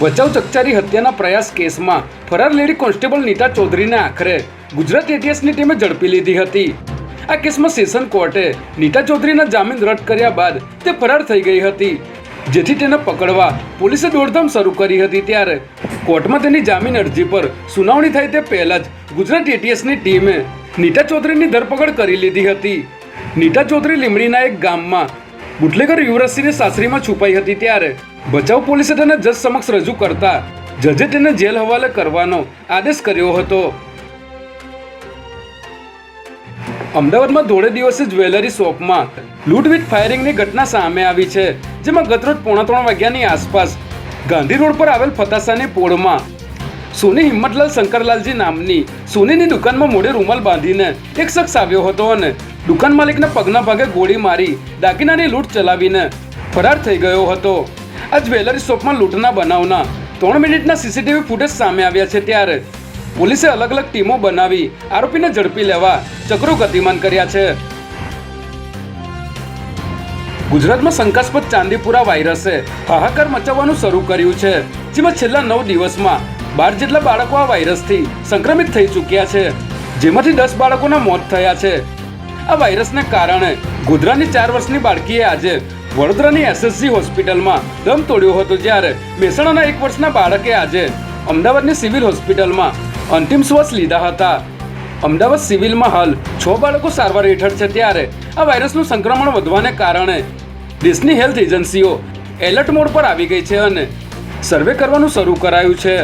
ભચાઉ ચકચારી હત્યાના પ્રયાસ કેસમાં ફરાર લેડી કોન્સ્ટેબલ નીતા ચૌધરીને આખરે ગુજરાત એટીએસની ટીમે ઝડપી લીધી હતી. આ કેસમાં સેશન કોર્ટે નીતા ચૌધરીના જામીન રદ કર્યા બાદ તે ફરાર થઈ ગઈ હતી, જેથી તેને પકડવા પોલીસે દોડધામ શરૂ કરી હતી ત્યારે. કોર્ટમાં તેની જામીન અરજી પર સુનાવણી થાય તે પહેલા જ ગુજરાત એટીએસની ટીમે નીતા ચૌધરીની ધરપકડ કરી લીધી હતી. નીતા ચૌધરી લીમડીના એક ગામમાં બુટલેગર યુવરાજસિંહની સાસરીમાં છુપાઈ હતી ત્યારે બચાવ પોલીસે તેને જજ સમક્ષ રજૂ કરતા જજે તેને જેલ હવાલે કરવાનો આદેશ કર્યો હતો. અમદાવાદમાં ધોળે દિવસે જ્વેલરી શોપમાં લૂંટ વિથ ફાયરિંગની ઘટના સામે આવી છે, જેમાં ગતરોજ પોણા ત્રણ વાગ્યાની આસપાસ ગાંધી રોડ પર આવેલ ફતાસાની પોળમાં સોની હિંમતલાલ શંકરલાલજી નામની સોનીની દુકાનમાં મોઢે રૂમાલ બાંધીને એક શખ્સ આવ્યો હતો અને દુકાન માલિકના પગના ભાગે ગોળી મારી દાગીનાની લૂંટ ચલાવીને ફરાર થઈ ગયો હતો. આ જ્વેલરી શોપમાં લૂંટના બનાવના. ત્રણ મિનિટના સીસીટીવી ફૂટેજ સામે આવ્યા છે ત્યારે. પોલીસે અલગ અલગ ટીમો બનાવી, આરોપીને ઝડપી લેવા ચક્રો ગતિમાન કર્યા છે. ગુજરાતમાં શંકાસ્પદ ચાંદીપુરા વાયરસે હાહાકાર મચાવવાનું શરૂ કર્યું છે, જેમાં છેલ્લા નવ દિવસમાં બાર જેટલા બાળકો આ વાયરસથી સંક્રમિત થઈ ચૂક્યા છે, જેમાંથી દસ બાળકોના મોત થયા છે. આ વાયરસને કારણે ગોધરાની ચાર વર્ષની બાળકીએ આજે વડોદરાની એસએસજી હોસ્પિટલમાં દમ તોડ્યો હતો જ્યારે મહેસાણાના એક વર્ષના બાળકે આજે અમદાવાદની સિવિલ હોસ્પિટલમાં અંતિમ શ્વાસ લીધા હતા. અમદાવાદ સિવિલમાં હાલ છ બાળકો સારવાર હેઠળ છે ત્યારે આ વાયરસનું સંક્રમણ વધવાને કારણે દેશની હેલ્થ એજન્સીઓ એલર્ટ મોડ પર આવી ગઈ છે અને સર્વે કરવાનું શરૂ કરાયું છે.